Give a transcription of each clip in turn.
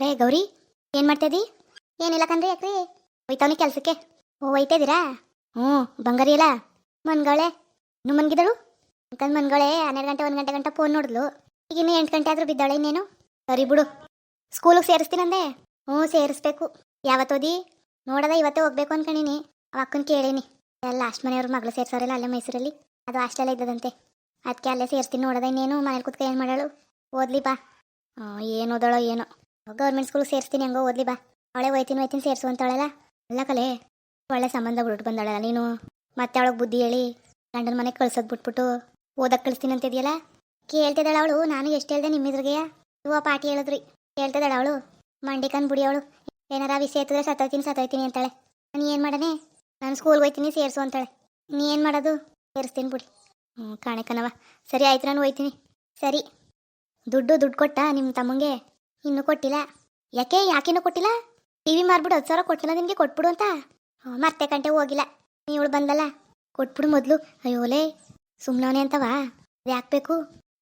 ಲೇ ಗೌರಿ, ಏನು ಮಾಡ್ತಾಯಿದ್ದಿ ಏನಿಲ್ಲ ಕಣ್ರಿ ಯಾಕ್ರಿ? ಹೋಯ್ತಾವನಿ ಕೆಲಸಕ್ಕೆ. ಓ, ಹೋಯ್ತಾ ಹ್ಞೂ, ಬಂಗಾರಿ ಅಲ್ಲ? ಮನ್ಗಳೆ ಇನ್ನು ಮನ್ಗಿದಳು? ಅಂಕಲ್ ಮನ್ಗಳೆ ಹನ್ನೆರಡು ಗಂಟೆ, ಒಂದು ಗಂಟೆ ಗಂಟೆ ಫೋನ್ ನೋಡಿದ್ಲು. ಈಗ ಇನ್ನೂ ಎಂಟು ಗಂಟೆ ಆದರೂ ಬಿದ್ದಾಳೆ ಇನ್ನೇನು? ಸರಿ ಬಿಡು. ಸ್ಕೂಲಿಗೆ ಸೇರಿಸ್ತೀನಂದೆ ಹ್ಞೂ, ಸೇರಿಸ್ಬೇಕು. ಯಾವತ್ತೋದಿ ನೋಡದ, ಇವತ್ತೇ ಹೋಗ್ಬೇಕು ಅನ್ಕೊಂಡಿನಿ ಅಕ್ಕನ ಕೇಳೀನಿ. ಎಲ್ಲ ಲಾಸ್ಟ್ ಮನೆಯವ್ರ ಮಗಳು ಸೇರ್ಸೋರಲ್ಲ ಅಲ್ಲೇ ಮೈಸೂರಲ್ಲಿ. ಅದು ಹಾಸ್ಟೆಲ್ ಇದ್ದದಂತೆ. ಅದಕ್ಕೆ ಅಲ್ಲೇ ಸೇರಿಸ್ತೀನಿ ನೋಡದ ಇನ್ನೇನು? ಮನೇಲಿ ಕುತ್ಕ ಏನು ಮಾಡಾಳು ಓದ್ಲಿ ಬಾ. ಏನು ಓದೋಳೋ ಏನೋ. ಗೌರ್ಮೆಂಟ್ ಸ್ಕೂಲ್ ಸೇರಿಸ್ತೀನಿ, ಹಂಗೋ ಓದ್ಲಿ ಬಾ. ಅವಳೆ ಹೋಯ್ತೀನಿ ಹೋಯ್ತೀನಿ, ಸೇರಿಸು ಅಂತಾಳಲ್ಲ ಅಲ್ಲ ಕಲೆ, ಒಳ್ಳೆ ಸಂಬಂಧ ಬಿಟ್ಟು ಬಂದಾಳಲ್ಲ ನೀನು. ಮತ್ತೆ ಅವಳಿಗೆ ಬುದ್ಧಿ ಹೇಳಿ, ಗಂಡನ ಮನೆಗೆ ಕಳ್ಸೋದು ಬಿಟ್ಬಿಟ್ಟು ಓದಕ್ಕೆ ಕಳಿಸ್ತೀನಿ ಅಂತಿದ್ಯಲ್ಲ? ಕೇಳ್ತಿದ್ದಾಳ ಅವಳು, ನಾನು ಎಷ್ಟು ಹೇಳ್ದೆ ನಿಮ್ಮಿದ್ರಿಗೆಯ ಇವ ಪಾಟಿ ಹೇಳಿದ್ರಿ. ಕೇಳ್ತಿದ್ದಾಳ ಅವಳು. ಮಂಡಿಕನ್ ಬುಡಿ ಅವಳು. ಏನಾರ ವಿಷಯ ಎತ್ತಿದ್ರೆ ಸತ್ತೋಯ್ತೀನಿ ಸತ್ತೋಯ್ತೀನಿ ಅಂತಾಳೆ. ನಾನು ಏನು ಮಾಡನೆ? ನಾನು ಸ್ಕೂಲ್ಗೆ ಹೋಯ್ತೀನಿ, ಸೇರಿಸು ಅಂತಾಳೆ. ನೀ ಏನು ಮಾಡೋದು? ಸೇರಿಸ್ತೀನಿ ಬಿಡಿ. ಹ್ಞೂ ಕಣವಾ ಸರಿ ಆಯ್ತು, ನಾನು ಹೋಯ್ತೀನಿ. ಸರಿ. ದುಡ್ಡು ದುಡ್ಡು ಕೊಟ್ಟ ನಿಮ್ಮ ತಮ್ಮಂಗೆ? ಇನ್ನೂ ಕೊಟ್ಟಿಲ್ಲ. ಯಾಕೆ? ಯಾಕಿನ್ನೂ ಕೊಟ್ಟಿಲ್ಲ? ಟಿ ವಿ ಮಾರ್ಬಿಡು, ಹತ್ತು ಸಾವಿರ ಕೊಟ್ಟಿಲ್ಲ ನಿನಗೆ? ಕೊಟ್ಬಿಡು ಅಂತ? ಮತ್ತೆ ಕಂಟೆ ಹೋಗಿಲ್ಲ. ನೀವಳು ಬಂದಲ್ಲ? ಕೊಟ್ಬಿಡು ಮೊದಲು. ಅಯ್ಯೋಲೇ ಸುಮ್ಮನವನೇ ಅಂತವಾ? ಅದು ಯಾಕೆ ಬೇಕು?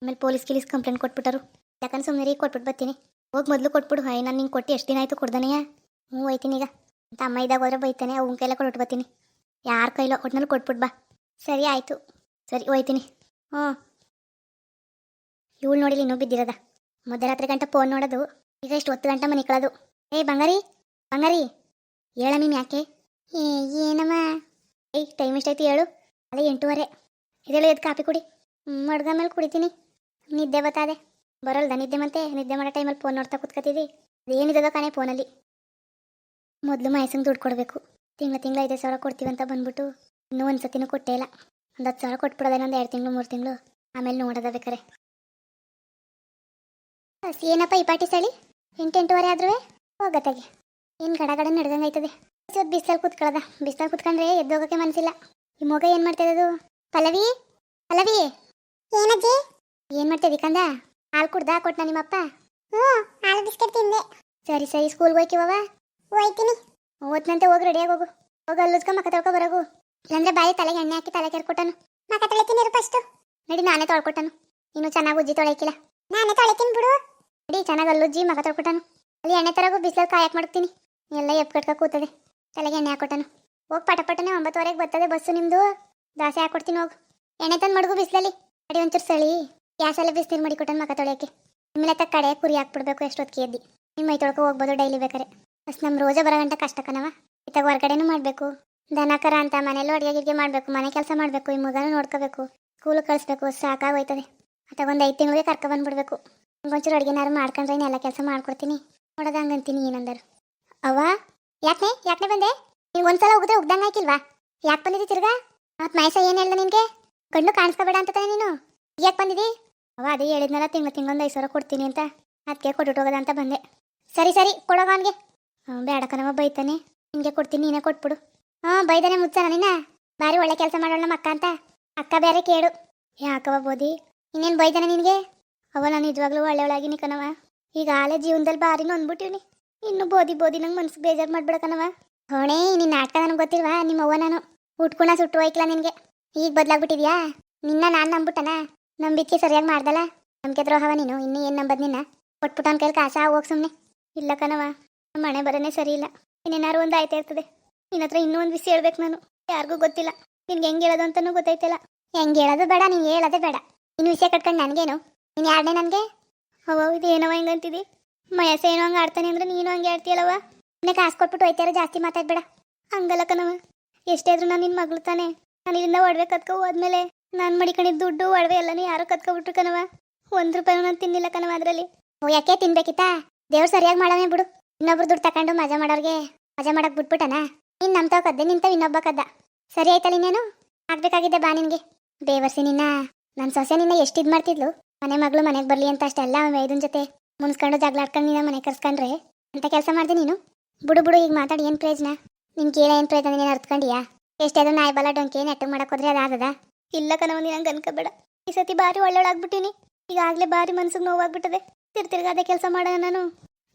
ಆಮೇಲೆ ಪೊಲೀಸ್ ಗಿಲೀಸ್ ಕಂಪ್ಲೇಂಟ್ ಕೊಟ್ಬಿಟ್ಟರು. ಯಾಕಂದ್ರೆ ಸುಮ್ಮನೆ ರೀ ಕೊಟ್ಬಿಟ್ಟು ಬರ್ತೀನಿ. ಹೋಗಿ ಮೊದಲು ಕೊಟ್ಬಿಡು. ಹಾಯ್ ನಾನು ನಿಂಗೆ ಕೊಟ್ಟು ಎಷ್ಟು ದಿನ ಆಯಿತು ಕೊಡ್ದನಯ್ಯ? ಹ್ಞೂ ಹೋಯ್ತೀನಿ ಈಗ. ಅಂತ ಅಮ್ಮ ಇದ್ದಾಗ ಹೋದ್ರೆ ಬೈತಾನೆ, ಅವ್ನ ಕೈಲ ಕೊಟ್ಟು ಬರ್ತೀನಿ. ಯಾರ ಕೈಲೋ? ಒಟ್ನಲ್ಲಿ ಕೊಟ್ಬಿಟ್ಟು ಬಾ. ಸರಿ, ಆಯಿತು. ಸರಿ, ಹೋಯ್ತೀನಿ. ಹ್ಞೂ ಇವಳು ನೋಡಿಲಿ ಇನ್ನೂ ಬಿದ್ದಿರದ. ಮಧ್ಯರಾತ್ರಿ ಗಂಟೆ ಫೋನ್ ನೋಡೋದು. ಈಗ ಎಷ್ಟು ಹೊತ್ತು ಗಂಟೆ ಮನೆ ಕಳೋದು. ಏ, ಬಂಗಾರಿ ಬಂಗಾರಿ. ಹೇಳ ನೀನು ಯಾಕೆ? ಏ, ಏನಮ್ಮ? ಏಯ್ ಟೈಮ್ ಎಷ್ಟೈತಿ ಹೇಳು. ಅಲ್ಲ ಎಂಟೂವರೆ. ಇದೇಳು ಎದ್ದು ಕಾಪಿ ಕುಡಿ. ಮಡ್ಗ ಮೇಲೆ ಕುಡಿತೀನಿ. ನಿದ್ದೆ ಬತ್ತಾದೆ. ಬರಲ್ದ ನಿದ್ದೆ ಮತ್ತೆ? ನಿದ್ದೆ ಮಾಡೋ ಟೈಮಲ್ಲಿ ಫೋನ್ ನೋಡ್ತಾ ಕುತ್ಕೋತಿದ್ದಿ. ಅದೇನಿದದ ಕಾಣೆ ಫೋನಲ್ಲಿ ಮೊದಲು ಮೈಸಂಗೆ ದುಡ್ಡು ಕೊಡಬೇಕು. ತಿಂಗಳ ತಿಂಗಳ ಐದು ಸಾವಿರ ಕೊಡ್ತೀವಂತ ಬಂದ್ಬಿಟ್ಟು. ಇನ್ನೂ ಒಂದು ಸತಿನೂ ಕೊಟ್ಟೇ ಇಲ್ಲ. ಒಂದು ಹತ್ತು ಸಾವಿರ ಕೊಟ್ಬಿಡೋದೇನೋ ಒಂದು ಎರಡು ತಿಂಗಳು, ಮೂರು ತಿಂಗಳು. ಆಮೇಲೆ ನೋಡೋದ ಬೇಕಾರೆ. ಏನಪ್ಪ ಈ ಪಾಟಿ ಸಳಿ? ಎಂಟೆಂಟುವರೆ ಆದ್ರೂ ಹೋಗತ್ತಾಗೆ ಏನು ಗಡ ಗಡ ನಡ್ದಂಗೆ ಆಯ್ತದೆ. ಸ್ವಲ್ಪ ಬಿಸಿಲಲ್ಲಿ ಕುತ್ಕೊಳ್ಳೋದ ಬಿಸಿಲಲ್ಲಿ ಕುತ್ಕೊಂಡ್ರೆ ಎದ್ದೋಗಕ್ಕೆ ಮನಸ್ಸಿಲ್ಲ ಈ ಮಗ ಏನು ಮಾಡ್ತಿರೋದು ಪಲ್ಲವಿ? ಪಲ್ಲವಿ? ಏನಜ್ಜಿ? ಏನು ಮಾಡ್ತಿದ್ದಿ ಕಂದ? ಹಾಲು ಕುಡ್ದ? ಕೊಟ್ಟ ನಿಮ್ಮಪ್ಪ? ಹ್ಞೂ ಹಾಲು ಬಿಸ್ಕೆಟ್ ತಿಂದೆ. ಸರಿ ಸರಿ. ಸ್ಕೂಲ್ಗೆ ಹೋಯ್ಕಿವವ ಹೋಯ್ತೀನಿ. ಓದ್ನಂತೆ ಹೋಗಿ ರೆಡಿಯಾಗಿ ಹೋಗು. ಹೋಗಿ ಅಲ್ಲುಸ್ಕ ಮಕ್ಕ ತೊಳ್ಕೊ ಬರೋಗು. ಇಲ್ಲಾಂದ್ರೆ ಬಾಯಿ ತಲೆಗೆ ಎಣ್ಣೆ ಹಾಕಿ ತಲೆ ಕೆರ್ ಕೊಟ್ಟನು. ಮಕ್ಕ ತೊಳಿತೀನಿ ಫಸ್ಟು ನಡಿ ನಾನೇ ತೊಳ್ಕೊಟ್ಟನು. ಇನ್ನು ಚೆನ್ನಾಗಿ ಉಜ್ಜಿ ತೊಳೆಯಕಿಲ್ಲ ನಾನೇ ತೊಳಿತೀನಿ ಬಿಡು. ನಡಿ ಚೆನ್ನಾಗಿ ಅಲ್ಲುಜ್ಜಿ ಮಗ ತೊಳ್ಕೊಟ್ಟನು. ಅಲ್ಲಿ ಎಣ್ಣೆ ತರಗು ಬಿಸಿಲಲ್ಲಿ ಕಾಯಕ್ಕೆ ಮಾಡ್ತೀನಿ. ಎಲ್ಲ ಎಪ್ ಕಟ್ಕ ಕೂತದೆ. ತಲೆಗೆ ಎಣ್ಣೆ ಹಾಕೊಟ್ಟನು. ಹೋಗಿ ಪಟ ಪಟನೆ ಒಂಬತ್ತುವರೆಗೆ ಬರ್ತದೆ ಬಸ್ಸು ನಿಮ್ಮದು ದಾಸೆ ಹಾಕೊಡ್ತೀನಿ ಹೋಗು. ಎಣ್ಣೆ ತಂದು ಮಡಗು ಬಿಸಿಲಲ್ಲಿ. ಅಡಿ ಒಂಚೂರು ಸಳಿ. ಗ್ಯಾಸಲ್ಲೇ ಬಿಸಿನೀರು ಮಾಡಿ ಕೊಟ್ಟನು ಮಗ ತೊಳೆಯೋಕೆ ನಿಮ್ಮಲೆ ತಕ್ಕ ಕಡೆ ಕುರಿ ಹಾಕ್ಬಿಡ್ಬೇಕು ಎಷ್ಟೊತ್ತಿಗೆ ಎದ್ದಿ. ನಿಮ್ಮ ಮೈ ತೊಳ್ಕೊ ಹೋಗ್ಬೋದು ಡೈಲಿ ಬೇಕಾರೆ. ಬಸ್ ನಮ್ಮ ರೋಜ ಬರೋ ಗಂಟೆ ಕಷ್ಟ ಕಣವ ಇತ್ತಾಗ ಹೊರಗಡೆನೂ ಮಾಡಬೇಕು. ದನ, ಕರ ಅಂತ ಮನೇಲೂ ಅಡುಗೆ ಗಿಡಿಗೆ ಮಾಡಬೇಕು. ಮನೆ ಕೆಲಸ ಮಾಡಬೇಕು. ಈ ಮಗನೂ ನೋಡ್ಕೋಬೇಕು. ಸ್ಕೂಲ್ ಕಳಿಸ್ಬೇಕು. ಸಾಕಾಗೋಯ್ತದೆ ಅಥವಾ ಒಂದು ಐದು ತಿಂಗಳಿಗೆ ಕರ್ಕೊ ಬಂದ್ಬಿಡ್ಬೇಕು. ಒಂಚೂರು ಅಡುಗೆನಾರು ಮಾಡ್ಕೊಂಡ್ರೆ ಎಲ್ಲ ಕೆಲಸ ಮಾಡ್ಕೊಡ್ತೀನಿ. ನೋಡೋದ ಹಂಗಂತೀನಿ ಏನಂದರು ಅವ್ವ ಯಾಕೆ ಯಾಕೆ ಬಂದೆ? ನೀವು ಒಂದ್ಸಲ ಹೋಗದೆ ಉಗ್ದಂಗೆ ಹಾಕಿಲ್ವಾ? ಯಾಕೆ ಬಂದಿದ್ದಿ ತಿರ್ಗಾ? ಮತ್ತು ಮೈಸ ಏನು ಹೇಳ್ದ ನಿನಗೆ? ಗಂಡು ಕಾಣಿಸ್ಕೋಬೇಡ ಅಂತ ತಾನೆ ನೀನು? ಯಾಕೆ ಬಂದಿದ್ದಿ ಅವ ಅದೇ ಹೇಳಿದ್ನಲ್ಲ ತಿಂಗಳು ತಿಂಗೊಂದು ಐದು ಸಾವಿರ ಕೊಡ್ತೀನಿ ಅಂತ. ಅದಕ್ಕೆ ಕೊಟ್ಟು ಹೋಗೋದ ಅಂತ ಬಂದೆ. ಸರಿ ಸರಿ ಕೊಡೋಗ ಅವನಿಗೆ. ಬೇಡ ಕಣವ ಬೈತಾನೆ. ನಿನಗೆ ಕೊಡ್ತೀನಿ, ನೀನೇ ಕೊಟ್ಬಿಡು. ಹ್ಞೂ ಬೈದಾನೆ ಮುಚ್ಚನ ನಿನ್ನ? ಭಾರಿ ಒಳ್ಳೆ ಕೆಲಸ ಮಾಡೋಣ ನಮ್ಮ ಅಕ್ಕ ಅಂತ. ಅಕ್ಕ ಬೇರೆ ಕೇಳು. ಯಾಕವ ಬೋದಿ? ಇನ್ನೇನು ಬೈದಾನೆ ನಿನಗೆ? ಅವ ನಾನು ನಿಜವಾಗ್ಲೂ ಒಳ್ಳೆಯವಳಾಗಿನಿ ಕಣವ ಈಗ ಆಲೆ ಜೀವನದಲ್ಲಿ ಬಾರಿ ನೊಂದ್ಬಿಟ್ಟಿವ್ನಿ ಇನ್ನು ಬೋದಿ ಬೋದಿ ನಂಗೆ ಮನ್ಸು ಬೇಜಾರು ಮಾಡ್ಬೇಡ ಕಣವ ಹೋಣೆ ನಿನ್ನ ನಾಟಕ ನನಗೆ ಗೊತ್ತಿಲ್ವಾ? ನಿಮ್ಮ ಅವ್ವ ನಾನು. ಉಟ್ಕೊಂಡ ಸುಟ್ಟು ಹೋಯ್ಕಲ ನಿನಗೆ. ಈಗ ಬದಲಾಗ್ಬಿಟ್ಟಿದ್ಯಾ? ನಿನ್ನ ನಾನು ನಂಬಿಟ್ಟನ ನಂಬಿಕೆ ಸರಿಯಾಗಿ ಮಾಡ್ದಲ್ಲ? ನಂಬಿಕೆ ದ್ರೋಹವ ನೀನು? ಇನ್ನು ಏನು ನಂಬದ್ ನಿನ್ನ? ಕೊಟ್ಬಿಟ್ಟು ಅವ್ನ ಕೈಲಿ ಕಾಸ ಹೋಗಿ ಸುಮ್ಮನೆ ಇಲ್ಲ ಕಣವ ನಮ್ಮ ಮನೆ ಬರೋನೇ ಸರಿ ಇಲ್ಲ ಇನ್ನೇನಾರು ಒಂದು ಆಯ್ತಾ ಇರ್ತದೆ ನಿನ್ನ ಹತ್ರ ಇನ್ನೂ ಒಂದು ವಿಷಯ ಹೇಳ್ಬೇಕು ನಾನು. ಯಾರಿಗೂ ಗೊತ್ತಿಲ್ಲ. ನಿನ್ಗೆ ಹೆಂಗೆ ಹೇಳೋದು ಅಂತಲೂ ಗೊತ್ತಾಯ್ತಿಲ್ಲ. ಹೆಂಗೆ ಹೇಳೋದು ಬೇಡ, ನೀನು ಹೇಳೋದೇ ಬೇಡ. ಇನ್ನು ವಿಷಯ ಕಟ್ಕೊಂಡು ನನಗೇನು? ನೀನು ಯಾರನೇ ನನಗೆ? ಅವ ಇದು ಏನವ ಹಿಂಗಂತಿದಿ? ಮಯಸ ಏನೋ ಹಂಗೆ ಆಡ್ತಾನೆ ಅಂದ್ರೆ ನೀನು ಹಂಗೆ ಆಡ್ತೀಯಲ್ಲವ ನಿನ್ನ ಕಾಸು ಕೊಟ್ಬಿಟ್ಟು ಹೋಯ್ತಾರ, ಜಾಸ್ತಿ ಮಾತಾಡ್ಬೇಡ. ಹಂಗಲ್ಲ ನಮ್ಮ ಎಷ್ಟೇ ಇದ್ರು ನಾನು ನಿನ್ನ ಮಗಳು ತಾನೆ. ನಾನು ಇಲ್ಲಿಂದ ಒಡವೆ ಕತ್ಕೊ ಹೋದ್ಮೇಲೆ ನಾನು ಮಡಿಕೊಂಡಿದ್ದ ದುಡ್ಡು, ಒಡವೆ ಎಲ್ಲನೂ ಯಾರೋ ಕತ್ಕೊಬಿಟ್ರು ಕಣವ ಒಂದು ರೂಪಾಯಿ ನಾನು ತಿನ್ನಿಲ್ಲ ಕಣವ ಅದರಲ್ಲಿ. ಓ, ಯಾಕೆ ತಿನ್ಬೇಕಿತ್ತಾ? ದೇವ್ರು ಸರಿಯಾಗಿ ಮಾಡವೇ ಬಿಡು. ಇನ್ನೊಬ್ರು ದುಡ್ಡು ತಕೊಂಡು ಮಜಾ ಮಾಡೋರ್ಗೆ ಮಜಾ ಮಾಡಕ್ ಬಿಟ್ಬಿಟ್ಟನ? ನೀನ್ ನಮ್ಮ ಕದ್ದೆ ನಿಂತವ ಇನ್ನೊಬ್ಬ ಕದ್ದ. ಸರಿ ಆಯ್ತಲ್ಲ ಇನ್ನೇನು? ಆಗ್ಬೇಕಾಗಿದ್ದೆ ಬಾ ನಿನಗೆ. ದೇವರ್ಸಿ ನಿನ್ನ. ನನ್ನ ಸೊಸೆ ನಿನ್ನ ಎಷ್ಟು ಇದು ಮಾಡ್ತಿದ್ಲು ಮನೆ ಮಗಳು ಮನೆಗೆ ಬರ್ಲಿ ಅಂತ ಅಷ್ಟೆಲ್ಲ ಇದನ್ ಜೊತೆ ಮುನ್ಸ್ಕೊಂಡು ಜಗಳಾಡ್ಕೊಂಡು ನಿನ್ನ ಮನೆ ಕರ್ಸ್ಕೊಂಡ್ರೆ ಅಂತ ಕೆಲಸ ಮಾಡ್ದೆ ನೀನು? ಬುಡು ಬುಡು ಈಗ ಮಾತಾಡಿ ಏನು ಪ್ರಯೋಜನ? ನಿನ್ ಕೇಳ ಏನು ಪ್ರಯೋಜನ ನೀನು ಅರ್ತ್ಕೊಂಡಿಯಾ? ಎಷ್ಟಾದ್ರೂ ನಾಯಿ ಬಲ ಡೊಂಕಿ ನೆಟ್ಟು ಮಾಡಕ್ ಹೋದ್ರೆ ಅದಾದದ ಇಲ್ಲ ಕಣವ ನೀನು ಹಂಗೆ ಅನ್ಕೋಬೇಡ. ಈ ಸತಿ ಬಾರಿ ಒಳ್ಳೊಳಾಗ್ಬಿಟ್ಟಿನಿ ಈಗಾಗಲೇ ಬಾರಿ ಮನ್ಸಿಗೆ ನೋವಾಗ್ಬಿಟ್ಟದೆ. ತಿರ್ ಅದೇ ಕೆಲಸ ಮಾಡೋಣ ನಾನು.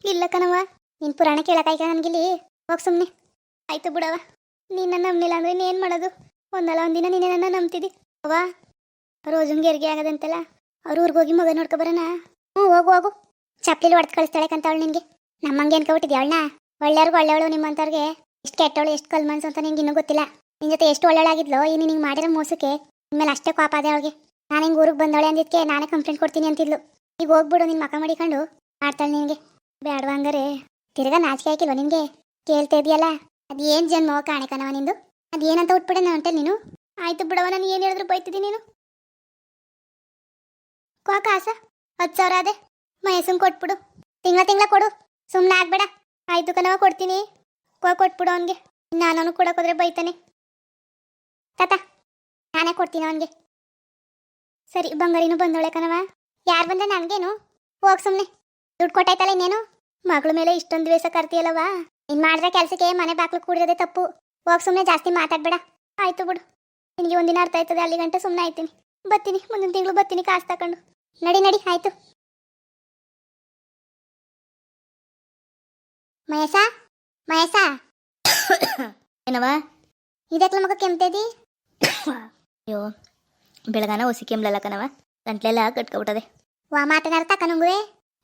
ಇಲ್ಲ ಕಣವ ನಿನ್ ಪುರಾಣ ಕೇಳಕಾಯ್ಕ ನನಗಿಲ್ಲಿ? ಹೋಗ್ ಸುಮ್ಮನೆ ಆಯ್ತು ಬಿಡವ ನೀನು ನನ್ನ ನಂಬಲಿಲ್ಲ ಅಂದ್ರೆ ಏನು ಮಾಡೋದು? ಒಂದಲ್ಲ ಒಂದಿನ ನೀನೇ ನನ್ನ ನಂಬ್ತಿದ್ದಿ ಅವ್ವ ರೋಜುಂಗೆ ಹೆರಿಗೆ ಆಗದಂತಲ್ಲ? ಅವ್ರ ಊರಿಗೆ ಹೋಗಿ ಮಗ ನೋಡ್ಕೊ ಬರೋಣ. ಹ್ಞೂ, ಹೋಗು ಹೋಗು. ಚಪ್ಲಿಲಿ ಹೊಡೆದು ಕಳಿಸ್ತಾಳೆ ಕಂತ ಅವಳು ನಿನಗೆ. ನಮ್ಮಂಗೆ ಅನ್ಕೊಬಿಟ್ಟಿದ್ಯಾ ಅವಳನ್ನ? ಒಳ್ಳೆಯವ್ರಿಗೆ ಒಳ್ಳೆಯವಳು ನಿಮ್ಮಂಥವ್ರಿಗೆ. ಎಷ್ಟು ಕೆಟ್ಟವಳು, ಎಷ್ಟು ಕಲ್ ಮನ್ಸು ಅಂತ ನಿಂಗೆ ಇನ್ನೂ ಗೊತ್ತಿಲ್ಲ. ನಿನ್ ಜೊತೆ ಎಷ್ಟು ಒಳ್ಳೆಯವಳಾಗಿದ್ಲು ಇನ್ನು ನಿಂಗೆ ಮಾಡಿರೋ ಮೋಸಕ್ಕೆ. ಇನ್ಮೇಲೆ ಅಷ್ಟೇ ಕೋಪ ಅದೇ ಅವಳಿಗೆ. ನಾನು ಹಿಂಗೆ ಊರಿಗೆ ಬಂದವಳೆ ಅಂದಿದ್ಕೆ ನಾನೇ ಕಂಪ್ಲೇಂಟ್ ಕೊಡ್ತೀನಿ ಅಂತಿದ್ಲು. ಈಗ ಹೋಗ್ಬಿಡು ನಿನ್ನ ಮಕ ಮಾಡಿಕೊಂಡು. ಮಾಡ್ತಾಳೆ ನಿನಗೆ. ಬೇಡವಾ ಹಂಗಾರೆ. ತಿರ್ಗಾ ನಾಚಿಕೆ ಹಾಕಿಲ್ವ ನಿನಗೆ? ಕೇಳ್ತಾ ಇದೆಯಲ್ಲ? ಅದೇನು ಜನ್ಮ ಕಾಣಿಕನವ ನಿಂದು? ಅದೇನಂತ ಉಟ್ಬಿಡ ಅಂತ ನೀನು? ಆಯ್ತು ಬಿಡವ ನಾನು ಏನು ಹೇಳಿದ್ರು ಬೈತಿದ್ದೀನಿ ನೀನು? ಕೋ ಕಾಸ ಹತ್ತು ಸಾವಿರ ಅದೇ. ಮಯಸ್ಸಂಗೆ ಕೊಟ್ಬಿಡು. ತಿಂಗಳ ತಿಂಗಳ ಕೊಡು. ಸುಮ್ಮನೆ ಆಗ್ಬೇಡ. ಆಯ್ತು ಕಣವ ಕೊಡ್ತೀನಿ. ಕೋ, ಕೊಟ್ಬಿಡು ಅವನಿಗೆ. ನಾನು ಕೊಡೋಕೋದ್ರೆ ಬೈತಾನೆ. ತಾತ, ನಾನೇ ಕೊಡ್ತೀನಿ ಅವನಿಗೆ. ಸರಿ, ಬಂಗಾರಿನೂ ಬಂದೋಳೆ ಕಣವ ಯಾರು ಬಂದ ನನಗೇನು? ಹೋಗಿ ಸುಮ್ಮನೆ ದುಡ್ಡು ಕೊಟ್ಟಾಯ್ತಲ್ಲ ಇನ್ನೇನು? ಮಗಳ ಮೇಲೆ ಇಷ್ಟೊಂದು ದಿವಸ ಕರ್ತೀಯಲ್ಲವಾ ಇನ್ನು ಮಾಡಿದ್ರೆ ಕೆಲಸಕ್ಕೆ ಮನೆ ಬಾಕ್ಲು ಕೂಡಿರೋದೇ ತಪ್ಪು. ಹೋಗ್ ಸುಮ್ಮನೆ ಜಾಸ್ತಿ ಮಾತಾಡ್ಬೇಡ. ಆಯ್ತು ಬಿಡು. ನಿನಗೆ ಒಂದಿನ ಅರ್ಥ ಆಯ್ತದೆ. ಅಲ್ಲಿ ಗಂಟೆ ಸುಮ್ಮನೆ ಆಯ್ತೀನಿ. ಬರ್ತೀನಿ. ಮುಂದಿನ ತಿಂಗಳು ಬರ್ತೀನಿ ಕಾಸು ತಕೊಂಡು. ನಡಿ ನಡಿ ಆಯ್ತು. ಮಯಸ ಮಯಸ ಏನವ ಇದಕ್ಕೆ ಮಗ ಕೆಮ್ತೈತಿ ಅಯ್ಯೋ ಬೆಳಗಾನ ಹೊಸಿ ಕೆಮ್ಲಲ್ಲ ಕಣವ ಗಂಟ್ಲೆಲ್ಲ ಕಟ್ಕೊಬಿಟ್ಟದೆ. ವಾ ಮಾತನಾಡ್ತಾ ಕನಂಗುವೆ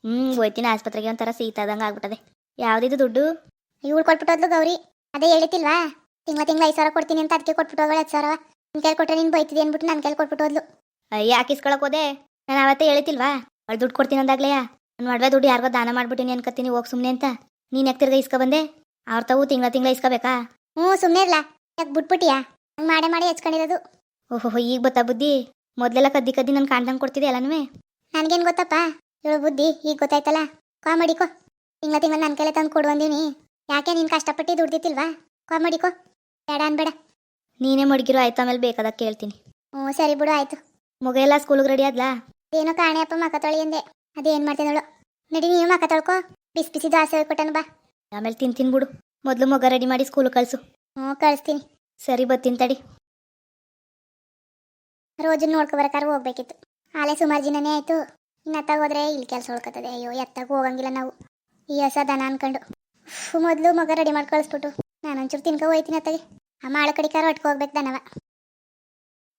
ಹ್ಮ್ ಹೋಯ್ತೀನಿ ಆಸ್ಪತ್ರೆಗೆ ಒಂಥರ ಸೀತಾದಂಗೆ ಆಗ್ಬಿಟ್ಟದೆ. ಯಾವ್ದಿದು ದುಡ್ಡು? ಇವಳು ಕೊಟ್ಬಿಟ್ಟೋದ್ಲು ಗೌರಿ. ಅದೇ ಹೇಳಿತಿಲ್ವಾ? ತಿಂಗಳ ತಿಂಗಳ ಐದು ಸಾವಿರ ಕೊಡ್ತೀನಿ ಅಂತ ಅದಕ್ಕೆ ಕೊಟ್ಬಿಟ್ಟೋದ್ಳು ಹತ್ತು ಸಾವಿರ ನಿನ್ ಕೈಲಿ ಕೊಟ್ಟರೆ ನೀನು ಬೈತಿದಿ ಅಂದ್ಬಿಟ್ಟು ನನ್ನ ಕೈಲಿ ಕೊಟ್ಬಿಟ್ಟೋದ್ಲು ಅಯ್ಯ ಯಾಕೆ ಇಸ್ಕೊಳಕ್ ಹೋದೆ? ನಾನು ಅವತ್ತೇ ಹೇಳ್ತಿಲ್ವಾ? ಅವಳು ದುಡ್ಡು ಕೊಡ್ತೀನಿ ಅಂದಾಗ್ಲೇ. ನಾನು ಮಡ್ವೆ ದುಡ್ಡು ಯಾರಿಗೋ ದಾನ ಮಾಡ್ಬಿಟ್ಟಿನಿ ಅನ್ಕತ್ತೀನಿ ಹೋಗಿ ಸುಮ್ಮನೆ ಅಂತ. ನೀನು ಯಾಕೆ ತಿರ್ಗ ಇಸ್ಕೊ ಬಂದೆ? ಅವ್ರ ತಾವು ತಿಂಗಳ ತಿಂಗಳ ಇಸ್ಕೋಬೇಕಾ? ಹ್ಞೂ ಸುಮ್ಮನೆ ಇಲ್ಲ ಯಾಕೆ ಬಿಟ್ಬಿಟ್ಟಿಯಾ? ಹಂಗೆ ಮಾಡೇ ಮಾಡಿ ಹೆಚ್ಕೊಂಡಿರೋದು. ಓಹೋ ಈಗ ಗೊತ್ತಾ ಬುದ್ಧಿ? ಮೊದಲೆಲ್ಲ ಕದ್ದಿ ಕದ್ದಿ ನನ್ನ ಕಾಣ್ದಂಗೆ ಕೊಡ್ತಿದ್ದೆ ಅಲ್ಲನೂ ನನಗೇನು ಗೊತ್ತಪ್ಪ? ಇವಳು ಬುದ್ಧಿ ಈಗ ಗೊತ್ತಾಯ್ತಲ್ಲ? ಕಾಮಡಿಕೋ ತಿಂಗಳ ತಿಂಗಳ ನನ್ನ ಕೈಲೇ ತಂದು ಕೊಡು ಅಂದೀನಿ ಯಾಕೆ ನೀನು ಕಷ್ಟಪಟ್ಟು ದುಡ್ದಿತ್ತಿಲ್ವಾ ಕಾಮಡಿಕೋ ಬೇಡ ಅನ್ಬೇಡ. ನೀನೇ ಮಡಗಿರೋ ಆಯ್ತು ಆಮೇಲೆ ಬೇಕಾದಾಗ ಕೇಳ್ತೀನಿ. ಹ್ಞೂ ಸರಿ ಬಿಡು ಆಯ್ತು. ಮಗ ಎಲ್ಲ ಸ್ಕೂಲ್ಗೆ ರೆಡಿ ಆದ್ಲಾ? ಏನೋ ಕಾಣೆಯಪ್ಪ ಮಕ್ಕ ತೊಳಿ ಅಂದೆ. ಅದೇನು ನೋಡು ನಡಿ ನೀವು ಮಕ್ಕ ತೊಳ್ಕೊ. ಬಿಸಿ ಬಿಸಿ ದಾಸೆ ಕೊಟ್ಟನು ಬಾ. ಆಮೇಲೆ ತಿಂತೀನಿ ಬಿಡು. ಮೊದಲು ಮಗ ರೆಡಿ ಮಾಡಿ ಸ್ಕೂಲ್ ಕಳಿಸು. ಹ್ಞೂ ಕಳಿಸ್ತೀನಿ. ಸರಿ ಬರ್ತೀನಿ ತಡಿ. ರೋಜು ನೋಡ್ಕೊ ಬರಕಾರ ಹೋಗ್ಬೇಕಿತ್ತು. ಆಲೆ ಸುಮಾರು ದಿನನೇ ಆಯ್ತು. ಇನ್ನು ಅತ್ತಾಗ ಹೋದ್ರೆ ಇಲ್ಲಿ ಕೆಲಸ ಉಳ್ಕೊತದೆ ಅಯ್ಯೋ ಎತ್ತಾಗ ಹೋಗಂಗಿಲ್ಲ ನಾವು. ಈ ಹೊಸ ದನ ಅನ್ಕೊಂಡು. ಮೊದಲು ಮಗ ರೆಡಿ ಮಾಡಿ ಕಳಿಸ್ಬಿಟ್ಟು. ನಾನು ಒಂಚೂರು ತಿನ್ಕೊ ಹೋಯ್ತೀನಿ ಅತ್ತಾಗೆ. ಆ ಮಾಳ ಕಡಿಕಾರ ಹೊಟ್ಕೊ ಹೋಗ್ಬೇಕು ದನವ.